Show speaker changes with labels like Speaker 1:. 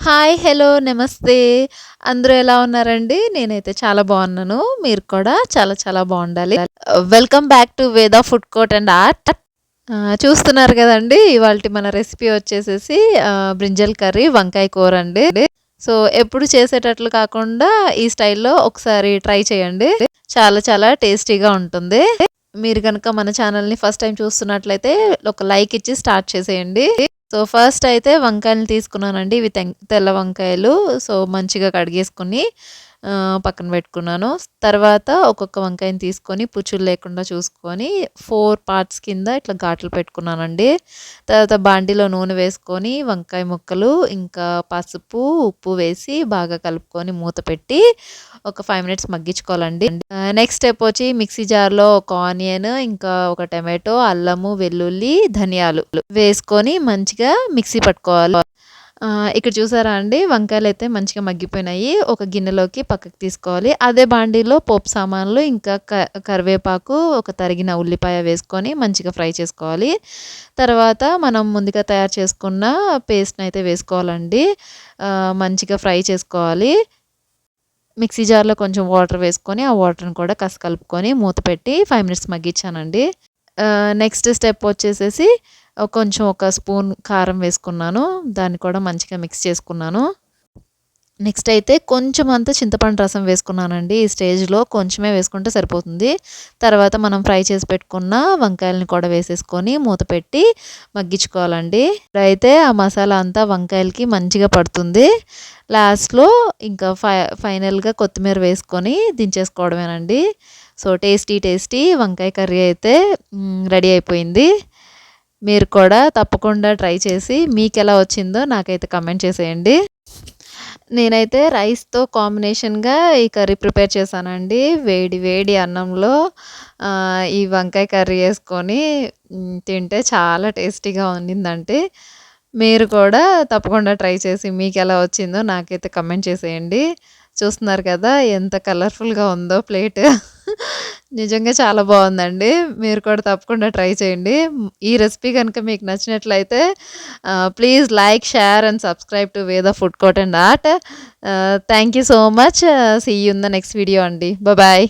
Speaker 1: Hi hello నమస్తే. అందరూ ఎలా ఉన్నారండి? నేనైతే చాలా బాగున్నాను. మీరు కూడా చాలా చాలా బాగుండాలి. Welcome back to Veda food court and art చూస్తున్నారు కదండి ఇవాళ మన రెసిపీ వచ్చేసేసి బ్రింజల్ కర్రీ వంకాయ కూర అండి. సో ఎప్పుడు చేసేటట్లు కాకుండా ఈ స్టైల్లో ఒకసారి ట్రై చేయండి. చాలా చాలా టేస్టీగా ఉంటుంది. మీరు కనుక మన ఛానల్ని ఫస్ట్ టైం చూస్తున్నట్లయితే ఒక లైక్ ఇచ్చి స్టార్ట్ చేసేయండి. సో ఫస్ట్ అయితే వంకాయలు తీసుకున్నానండి. ఇవి తెం- తెల్ల వంకాయలు. సో మంచిగా కడిగేసుకుని పక్కన పెట్టుకున్నాను. తర్వాత ఒక్కొక్క వంకాయని తీసుకొని పుచ్చులు లేకుండా చూసుకొని ఫోర్ పార్ట్స్ కింద ఇట్లా ఘాట్లు పెట్టుకున్నానండి. తర్వాత బాండిలో నూనె వేసుకొని వంకాయ ముక్కలు ఇంకా పసుపు ఉప్పు వేసి బాగా కలుపుకొని మూత పెట్టి ఒక ఫైవ్ మినిట్స్ మగ్గించుకోవాలండి. నెక్స్ట్ స్టెప్ వచ్చి మిక్సీ జార్లో ఒక ఆనియన్ ఇంకా ఒక టమాటో అల్లము వెల్లుల్లి ధనియాలు వేసుకొని మంచిగా మిక్సీ పట్టుకోవాలి. ఇక్కడ చూసారా అండి? వంకాయలు అయితే మంచిగా మగ్గిపోయినాయి. ఒక గిన్నెలోకి పక్కకి తీసుకోవాలి. అదే బాండీలో పోపు సామాన్లు ఇంకా క కరివేపాకు ఒక తరిగిన ఉల్లిపాయ వేసుకొని మంచిగా ఫ్రై చేసుకోవాలి. తర్వాత మనం ముందుగా తయారు చేసుకున్న పేస్ట్ని అయితే వేసుకోవాలండి. మంచిగా ఫ్రై చేసుకోవాలి. మిక్సీ జార్లో కొంచెం వాటర్ వేసుకొని ఆ వాటర్ని కూడా కస కలుపుకొని మూత పెట్టి ఫైవ్ మినిట్స్ మగ్గించానండి. నెక్స్ట్ స్టెప్ వచ్చేసేసి కొంచెం ఒక స్పూన్ కారం వేసుకున్నాను. దాన్ని కూడా మంచిగా మిక్స్ చేసుకున్నాను. నెక్స్ట్ అయితే కొంచెం అంత చింతపండు రసం వేసుకున్నానండి. ఈ స్టేజ్లో కొంచెమే వేసుకుంటే సరిపోతుంది. తర్వాత మనం ఫ్రై చేసి పెట్టుకున్న వంకాయలని కూడా వేసేసుకొని మూత పెట్టి మగ్గించుకోవాలండి. అయితే ఆ మసాలా అంతా వంకాయలకి మంచిగా పడుతుంది. లాస్ట్లో ఇంకా ఫై ఫైనల్గా కొత్తిమీర వేసుకొని దించేసుకోవడమేనండి. సో టేస్టీ టేస్టీ వంకాయ కర్రీ అయితే రెడీ అయిపోయింది. మీరు కూడా తప్పకుండా ట్రై చేసి మీకు ఎలా వచ్చిందో నాకైతే కమెంట్ చేసేయండి. నేనైతే రైస్తో కాంబినేషన్గా ఈ కర్రీ ప్రిపేర్ చేశానండి. వేడి వేడి అన్నంలో ఈ వంకాయ కర్రీ వేసుకొని తింటే చాలా టేస్టీగా ఉండిందంటే మీరు కూడా తప్పకుండా ట్రై చేసి మీకు ఎలా వచ్చిందో నాకైతే కమెంట్ చేసేయండి. చూస్తున్నారు కదా ఎంత కలర్ఫుల్గా ఉందో ప్లేట్. నిజంగా చాలా బాగుందండి. మీరు కూడా తప్పకుండా ట్రై చేయండి. ఈ రెసిపీ కనుక మీకు నచ్చినట్లయితే please like share and subscribe to Veda food court and art. Thank you so much. See you in the next video అండి. బాయ్.